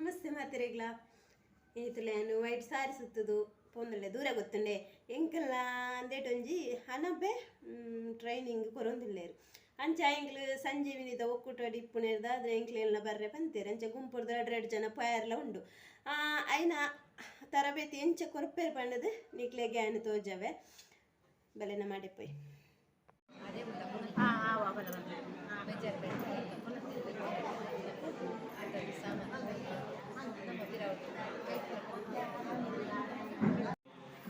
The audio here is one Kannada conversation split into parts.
ನಮಸ್ತೆ ಮಾತೆರೆಗ್ಲ ಈತುಲೆನು ವೈಟ್ ಸಾರಿ ಸುತ್ತದು ಪೊಂದುಲ್ಲೆ ದೂರ ಗೊತ್ತುಂಡೆ. ಎಂಕಲ್ಲ ಅಂದೇಟೊಂಜಿ ಹನಬೆ ಟ್ರೈನಿಂಗ್ ಕೊರೊಂದಿಲ್ಲೇರು ಅಂಚ ಎಂಕ್ಲು ಸಂಜೀವಿನಿದ ಒಕ್ಕೂಟ ಇಪ್ಪುನೇರ್ದ ಆದ್ರೆ ಎಂಕ್ಲೆಲ್ಲ ಬರ್ರೆ ಬಂತೇರು ಅಂಚ ಗುಂಪುರ್ದ ಎರಡು ಜನ ಪಯರ್ಲ ಉಂಡು. ಐನ ತರಬೇತಿ ಎಂಚ ಕೊರಪೇರು ಪಂಡದ್ ನಿಕ್ಲೆ ಗ್ಯಾನ್ ತೋಜವೆ. ಬಲೆನ ಮಾಡಿಪ್ಪೈ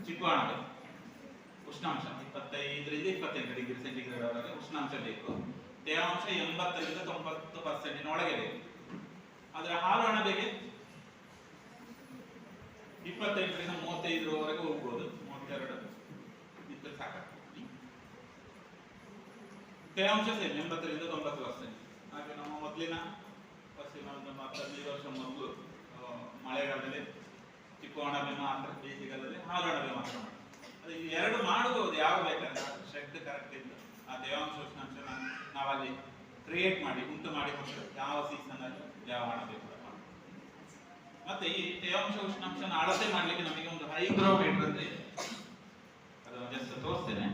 ಚಿಕ್ಕವಾಣಗಳು ಉಷ್ಣಾಂಶ, ಇಪ್ಪತ್ತೈದರಿಂದ ಇಪ್ಪತ್ತೆಂಟು ಡಿಗ್ರಿ ಸೆಂಟಿಗ್ರೇಡ್ ವರೆಗೆ ಉಷ್ಣಾಂಶ ಬೇಕು. ತೇವಾಂಶ ಎಂಬತ್ತರಿಂದ ತೊಂಬತ್ತು ಪರ್ಸೆಂಟಿನ ಒಳಗೆ ಬೇಕು. ಆದರೆ ಹಾಲು ಅಣಬೆಗೆ ಇಪ್ಪತ್ತೆಂಟರಿಂದ ಮೂವತ್ತೈದರವರೆಗೆ ಹೋಗ್ಬೋದು. ಮೂವತ್ತೆರಡು. ಇದ್ರೆ ಸಾಕಾಗ್ತದೆ. ತೇವಾಂಶ ಸೇಮ್, ಎಂಬತ್ತರಿಂದ ತೊಂಬತ್ತು ಪರ್ಸೆಂಟ್ ಹಾಗೆ ನಮ್ಮ ಮೊದಲಿನ ಪಶ್ಚಿಮ ಒಂದು ಹತ್ತೈದು ವರ್ಷ ಮೊದಲು ಮಳೆಗಾಲದಲ್ಲಿ ಚಿಕ್ಕ ಅಣಬೆ ಮಾತ್ರ ಬೇಸಿಗೆಗಾಲದಲ್ಲಿ ಹಾಲು ಅಣಬೆ ಮಾತ್ರ ಅದು ಎರಡು ಮಾಡಬಹುದು ಯಾವ ಬೇಕಂತ ಶಕ್ತಿ ಕರೆಕ್ಟ್ ಇದ್ದು, ಆ ತೇವಾಂಶ ಉಷ್ಣಾಂಶನ ನಾವಲ್ಲಿ ಕ್ರಿಯೇಟ್ ಮಾಡಿ, ಉಂಟು ಮಾಡಿ ಕೊಟ್ಟು ಯಾವ ಸೀಸನ್ ಅಲ್ಲಿ ಯಾವ ಅಣಬೆ ಕೂಡ. ಮತ್ತೆ ಈ ತೇವಾಂಶ ಉಷ್ಣಾಂಶನ ಅಳತೆ ಮಾಡ್ಲಿಕ್ಕೆ ನಮಗೆ ಒಂದು ಹೈಗ್ರೋಮೀಟರ್ ಅಂತ ಇದೆ ಅದನ್ನು ಜಸ್ಟ್ ತೋರಿಸ್ತೇನೆ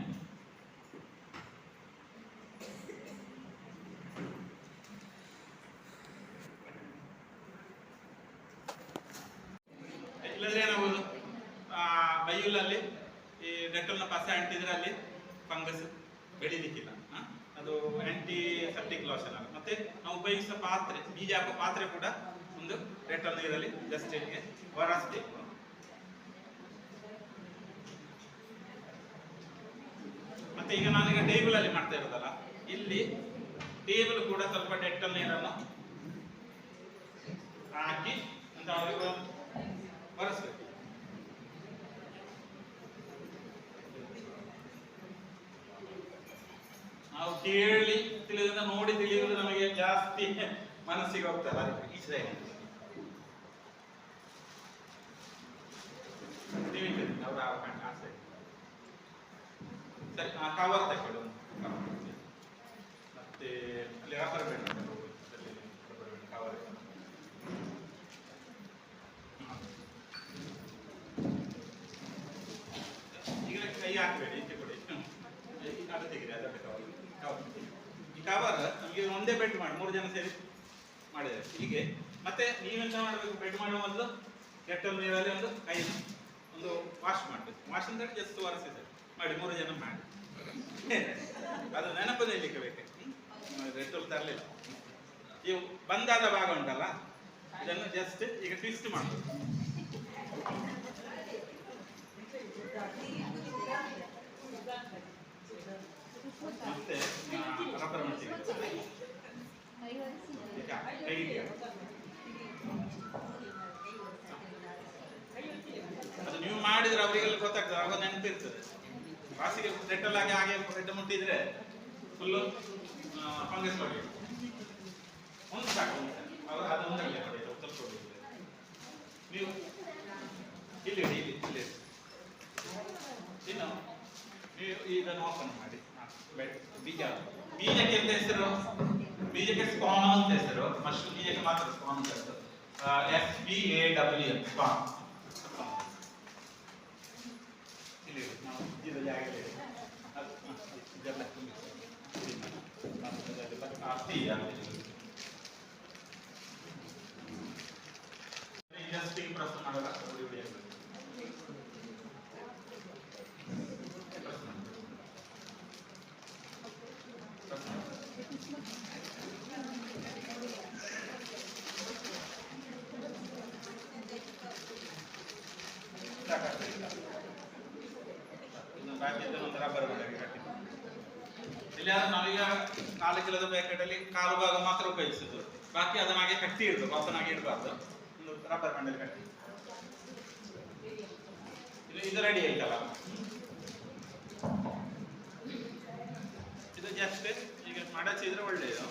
ಬೈಯುಲಲ್ಲಿ ಈ ಡೆಟಲ್ನ ಪಸ ಅಂಟಿದ್ರೆ ಅಲ್ಲಿ ಫಂಗಸ್ ಬೆಳಿಲಿಕ್ಕಿಲ್ಲ? ಅದು ಆಂಟಿ ಸೆಪ್ಟಿಕ್ ಲಾಷನ್ ಅಲ್ಲ ಮತ್ತೆ ನಾವು ಉಪಯೋಗಿಸುವ ಪಾತ್ರೆ, ಬೀಜ ಹಾಕುವ ಪಾತ್ರೆ ಕೂಡ ಒಂದು ಡೆಟಲ್ ನೀರಲ್ಲಿ ಜಸ್ಟ್ ಹೀಗೆ ಒರೆಸ್ಬೇಕು ಮತ್ತೆ ಈಗ ನಾನೀಗ ಟೇಬಲ್ ಅಲ್ಲಿ ಮಾಡ್ತಾ ಇರೋದಲ್ಲ, ಇಲ್ಲಿ ಟೇಬಲ್ ಕೂಡ ಸ್ವಲ್ಪ ಡೆಟಲ್ ನೀರನ್ನು ಹಾಕಿ ಅಂತ ಅವರಿಗೆ ಒರೆಸ್ಬೇಕು ನಾವು ಕೇಳಿ ತಿಳಿದ ನೋಡಿ ತಿಳಿಯುವುದು ನಮಗೆ ಜಾಸ್ತಿ ಮನಸ್ಸಿಗೆ ಹೋಗ್ತಲ್ಲ ಈಚೆ ಅವರ ಆಸೆ ಸರಿ ಆ ಕವರ್ ತಗೊಳ್ಳಿ ಮತ್ತೆ ಅಲ್ಲಿ ಆಫರ್ ಬೇಡ ಕವರ್ ಈಗ ಕೈ ಹಾಕಬೇಡಿ ಈಚೆ ಕೊಡಿ ಹ್ಮ್. ಈ ಅದು ತೆಗೀರಿ ಅದಕ್ಕೆ ಕವರ್ ಕವರ್ ಈ ಕವರ್ ನಮಗೆ ಒಂದೇ ಬೆಡ್ ಮಾಡಿ, ಮೂರು ಜನ ಸೇರಿ ಮಾಡಿದ್ದಾರೆ. ಹೀಗೆ. ಮತ್ತೆ ನೀವೆಂತ ಮಾಡಬೇಕು? ಬೆಡ್ ಮಾಡುವ ಮೊದಲು ಕೆಟ್ಟಲ್ ನೀರಲ್ಲಿ ಒಂದು ಕೈ ಒಂದು ವಾಶ್ ಮಾಡಬೇಕು. ವಾಶ್ ಅಂದ್ರೆ ಜಸ್ಟ್ ಒರೆಸಿದೆ ಮಾಡಿ, ಮೂರು ಜನ ಮಾಡಿ. ಅದು ನೆನಪು ನಿಲ್ಲಿಕ್ಕೆ ಬೇಕು. ರೆಟ್ಟಲ್ ತರಲಿಲ್ಲ. ಇವು ಬಂದಾದ ಭಾಗ ಉಂಟಲ್ಲ, ಇದನ್ನು ಜಸ್ಟ್ ಈಗ ಟ್ವಿಸ್ಟ್ ಮಾಡಬೇಕು. ಮತ್ತೆ ರಬ್ಬರ್ ಅದು ನೀವು ಮಾಡಿದ್ರೆ ಅವರಿಗೆಲ್ಲ ಗೊತ್ತಾಗ್ತದೆ ಅವಾಗ ನೆನಪಿರ್ತದೆ. ಬಾಸಿಗೆ ಸೆಟಲ್ ಆಗಿ ಹಾಗೆ ಸೆಟ್ ಮುಟ್ಟಿದ್ರೆ ಫುಲ್ಲು ಫಂಗಸ್ ಬಗೆ ಒಂದು ಸಾಕು ಅವರು ಅದು ಒಂದರಲ್ಲೇ ಹೊಡೆಯುತ್ತೆ ಉತ್ತರ ನೀವು ಇಲ್ಲಿ ಇಲ್ಲಿ ಇಲ್ಲಿ ಇನ್ನು ನೀವು ಇದನ್ನು ಓಪನ್ ಮಾಡಿ. ಬೀಜ. ಬೀಜಕ್ಕೆ ಎಂತ ಹೆಸರು? ಬೀಜಕ್ಕೆ ಸ್ಪಾನ್ ಅಂತ ಹೆಸರು ಮಶ್ರೂಮ್ ಬೀಜಕ್ಕೆ ಮಾತ್ರ ಸ್ಪಾನ್ ಅಂತ ಹೆಸರು S B A W N spawn ಇಲ್ಲಿ ಇಡಿ. ನಾವು ಇದು ಜಾಗದಲ್ಲಿ ಇಡಿ. ಅದು, ಹಾ, ಇದೆಲ್ಲ ತುಂಬಿಸಿ. ಇದನ್ನ, ಅದೆಲ್ಲ ಜಾಸ್ತಿ ಆಗಿದೆ. ಜಾಸ್ತಿ ಪ್ರೆಸ್ ಮಾಡಲ್ಲ ಉಡಿ ಉಡಿ ಆಗ್ಬೇಕು. ಪ್ರೆಸ್ ಮಾಡಿ. ಪ್ರೆಸ್ ಮಾಡಿ. ಸಾಕಾಗ್ತದೆ ಇಲ್ಲ. ರಬ್ಬರ್ ಬಂದಾಗೆ ಕಟ್ಟಿ ಇಲ್ಲಿ ಆದ್ರೆ ನಾವೀಗ ನಾಲ್ಕು ಕಿಲೋದ ಪ್ಯಾಕೆಟಲ್ಲಿ ಕಾಲು ಭಾಗ ಮಾತ್ರ ಉಪಯೋಗಿಸುದು ಬಾಕಿ ಅದನ್ನ ಹಾಗೆ ಕಟ್ಟಿ ಇಡಬೇಕು ಒತ್ತನಾಗಿ ಇಡಬಾರ್ದು. ಒಂದು ರಬ್ಬರ್ ಬಂಡಲ್ ಕಟ್ಟಿ. ಇದು ಇದು ರೆಡಿ ಆಯ್ತಲ್ಲ? ಇದು ಜಾಸ್ತಿ ಈಗ ಮಡಚಿದ್ರೆ ಒಳ್ಳೆಯದು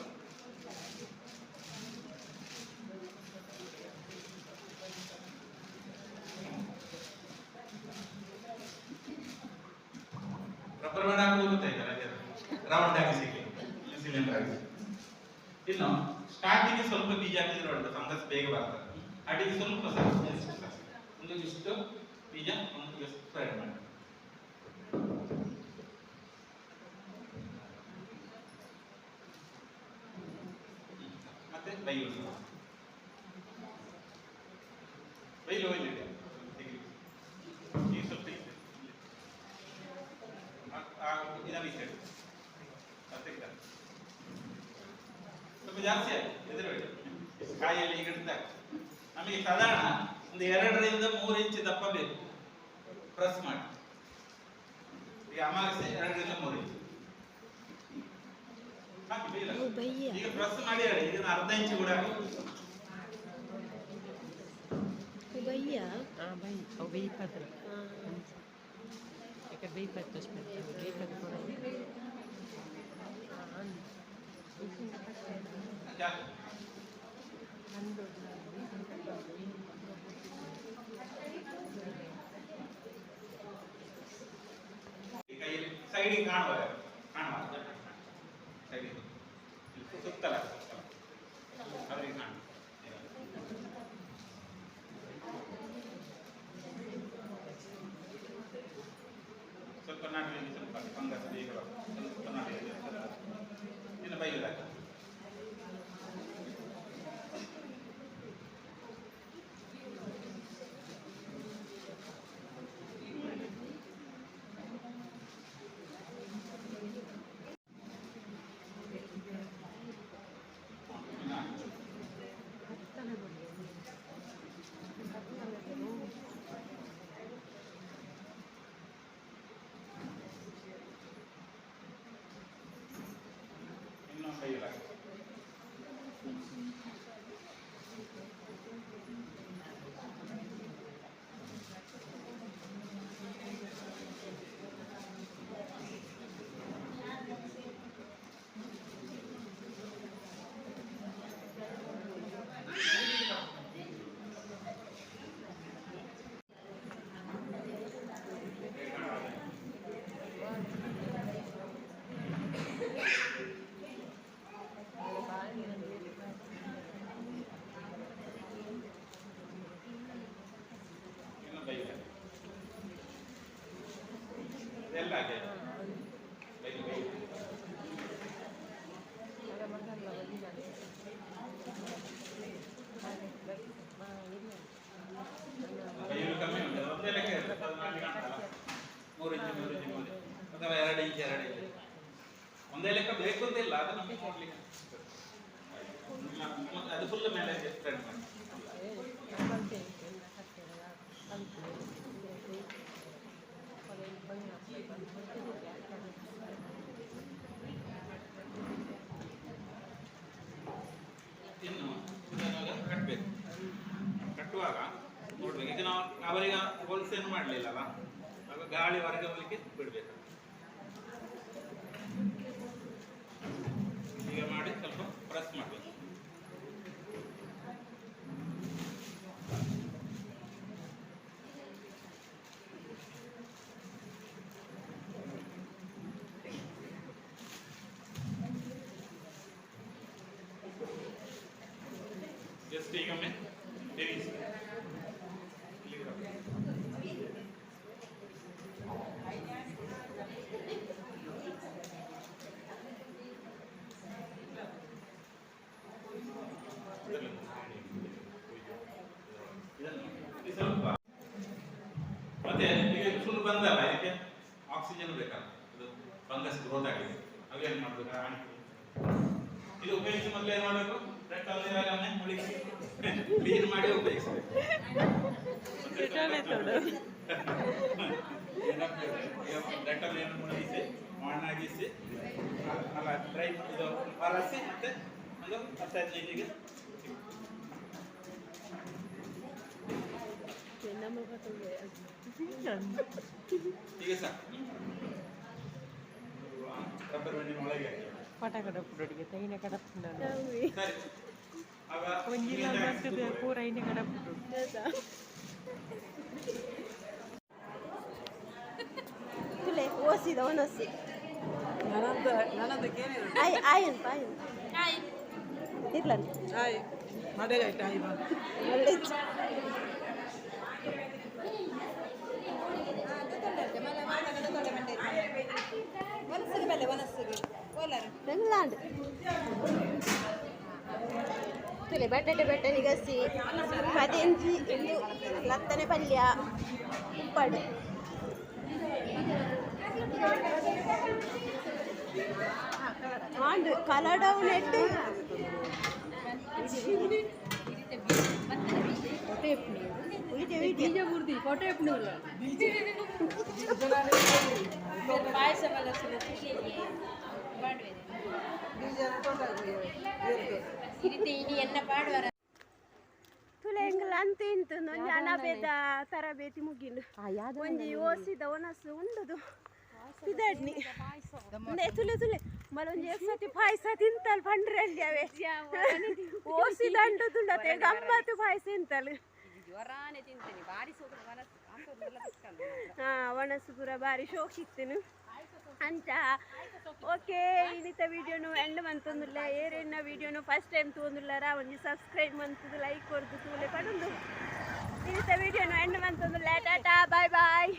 ರಬ್ಬರ್ ಬ್ಯಾಂಡ್ ಹಾಕುವುದು ಗೊತ್ತಾಯ್ತಲ್ಲ ರೌಂಡ್ ಆಗಿ ಸಿಗಲಿ ಸಿಲಿಂಡರ್ ಆಗಿ ಇನ್ನು ಸ್ಟಾರ್ಟಿಂಗ್ ಸ್ವಲ್ಪ ಬೀಜ ಹಾಕಿದ್ರೆ ಒಳ್ಳೆ ಫಂಗಸ್ ಬೇಗ ಬರ್ತದೆ. ಅಡಿಗೆ ಸ್ವಲ್ಪ. ಒಂದು ಇಷ್ಟು ಬೀಜ, ಒಂದು ಫ್ರೈ ಮಾಡಿ. ಮತ್ತೆ ಬೈಲು ಒಯ್ದು ಇಡಿ. ತೆಗಿ. ಈಗ ಸ್ವಲ್ಪ ಇದೆ. ಆ- ಆ ಇದನ್ನ ಈಚೆ ಇಡು. ಅದು ತೆಗ್ದು. ಸ್ವಲ್ಪ ಜಾಸ್ತಿ ಆಯ್ತು ಎದುರುಗಡೆ ಕಾಯಲ್ಲಿ ಈ ಇಡ್ತಾರೆ ನಮಗೆ ಸಾಧಾರಣ ಒಂದು ಎರಡರಿಂದ ಮೂರು ಇಂಚು ದಪ್ಪ ಬೇಕು. ಪ್ರೆಸ್ ಮಾಡಿ. ಈಗ ಅಮಾವಾಸ್ಯೆ ಎರಡರಿಂದ ಮೂರು ಇಂಚು. ಈಗ ಪ್ರೆಸ್ ಮಾಡಿ ಹೇಳಿ ಇದನ್ನ ಅರ್ಧ ಇಂಚು ಕೂಡ ಹಾಕಿ. ಓ क्या? साइड ही खान हो रहा है ಒಂದೇ ಲೆಕ್ಕ ಬೇಕು ಅಂತ ಇಲ್ಲ ಅದು ನಮಗೆ ಕೊಡ್ಲಿಕ್ಕೆ ಅದು ಫುಲ್ ಮೇಲೆ ಸ್ಪ್ರೆಡ್ ಇನ್ನು ಕಟ್ಟಬೇಕು ಕಟ್ಟುವಾಗ ನೋಡ್ಬೇಕು. ಈಗ ನಾವು ಅವರಿಗೆ ಹೋಲ್ಸೇಲ್ ಮಾಡಲಿಲ್ಲಲ್ಲ, ಆಗ ಗಾಳಿ ಹೊರಗೆ ಹೋಗ್ಲಿಕ್ಕೆ ಬಿಡಬೇಕು ಈಗ ಮಾಡಿ ಸ್ವಲ್ಪ ಪ್ರೆಸ್ ಮಾಡಬೇಕು ಜಸ್ಟ್ ಈಗ ಒಮ್ಮೆ ತಿರುಗಿಸಿ ಇಲ್ಲಿಗೆ ಬರಬೇಕು. ಇದನ್ನು ಇದು ಸ್ವಲ್ಪ ಮತ್ತೆ ಈಗ ಫುಲ್ ಬಂದಲ್ಲ ಇದಕ್ಕೆ ಆಕ್ಸಿಜನ್ ಬೇಕಲ್ಲ ಇದು ಫಂಗಸ್ ಗ್ರೋತ್ ಆಗಿದೆ ಅವೇನು ಮಾಡಬೇಕು ಆಂಟಿ ಇದು ಉಪಯೋಗಿಸಿ ಮೊದಲು ಏನು ಮಾಡಬೇಕು ಡೆಟಾಲ್ ನೀರಲ್ಲೇ ಮುಳುಗಿಸಿ ಕ್ಲೀನ್ ಮಾಡಿ ಉಪಯೋಗಿಸಬೇಕು Dettol ಎತ್ತೋಡು. ಡೆಟಾಲ್ ಏನು ಮುಳುಗಿಸಿ ಮಣ್ಣಾಗಿಸಿ ಅಲ್ಲ ಡ್ರೈ ಇದು ಬರಸಿ ಮತ್ತೆ ಒಂದು ಹತ್ತೈದು ಕೆಜಿಗೆ ನಮ್ಮ ಕಥೆ ಈಗ ಸಾಕು ರಬ್ಬರ್ ಬೆಂಡಿನ ಒಳಗೆ ಹಾಕಿ. Pada kada pudut kita ini kada pudut. ಸರಿ ಆಗ Kunjila ಇಲ್ಲಿಂದ bantu dia pura ini kada pudut. ತುಲೆ ಓಸಿದ ಒನಸಿ ನನ್ನದು ನನ್ನದಕ್ಕೇನಿಲ್ಲ ಆಯ್ ಆಯ್ ಅಂತ ಆಯ್ ಇರ್ಲನ್ ಹಾಯ್ ಮಡೆಗೈಟ ಇವ ಒಳ್ಳೆ ಬೆಂಗ್ಲಾಂಡ್ ತುಲೆ ಬಟಾಟೆ ಬಟಾಣಿ ಗಸಿ ಪದಿಂಜಿ ಇಂದು ಲತ್ತನೆ ಪಲ್ಯ ಉಪ್ಪಾಡು ಆಂಡು ಕಲಡವು ನೆಟ್ಟು ವಿಡಿಯೋ ವಿಡಿಯೋ ತುಲೆ ಎಂಗ್ಲ ಅಂತ ಇಂತು ಒಂಜಿ ಅನಬೇದ ತರಬೇತಿ ಮುಗಿಲು. ಒಂಜಿ ಓಸಿದ ಒನಸು ಉಂಡದು. ಪಿದಡ್ನಿ ನೆ ತುಲೆ ತುಲೆ. ಮಲ ಒಂಜಿ ಎಸ್ಸತಿ ಪಾಯಸ ತಿಂತಲ್ ಪಂಡ್ರಲ್ಲಿ ಅವೇ. ಓಸಿದ ಅಂಡದುಂಡತೆ ಗಮ್ಮತ್ತು ಪಾಯಸ ಬಿಟ್ಕಂಡು ಹಾ ಒಣಸು ಪೂರ ಬಾರಿ ಶೋಕ್ ಇತ್ತನು ಅಂಚ ಓಕೆ, ಇನ್ನಿತ ವೀಡಿಯೋನು ಎಂಡ್ ಮಂತೊಂದುಲ್ಲ ಏರೇನ ವಿಡಿಯೋನು ಫಸ್ಟ್ ಟೈಮ್ ತಗೊಂದುಲ್ಲಾರ ಒಂಜಿ ಸಬ್ಸ್ಕ್ರೈಬ್ ಮಂತದು ಲೈಕ್ ಕೊಡ್ದು ತೂಲೆ ಪಡೊಂದು ಇನ್ನಿತ ವಿಡಿಯೋನು ಎಂಡ್ ಮಂತೊಂದುಲ್ಲ ಟಾಟಾ ಬಾಯ್ ಬಾಯ್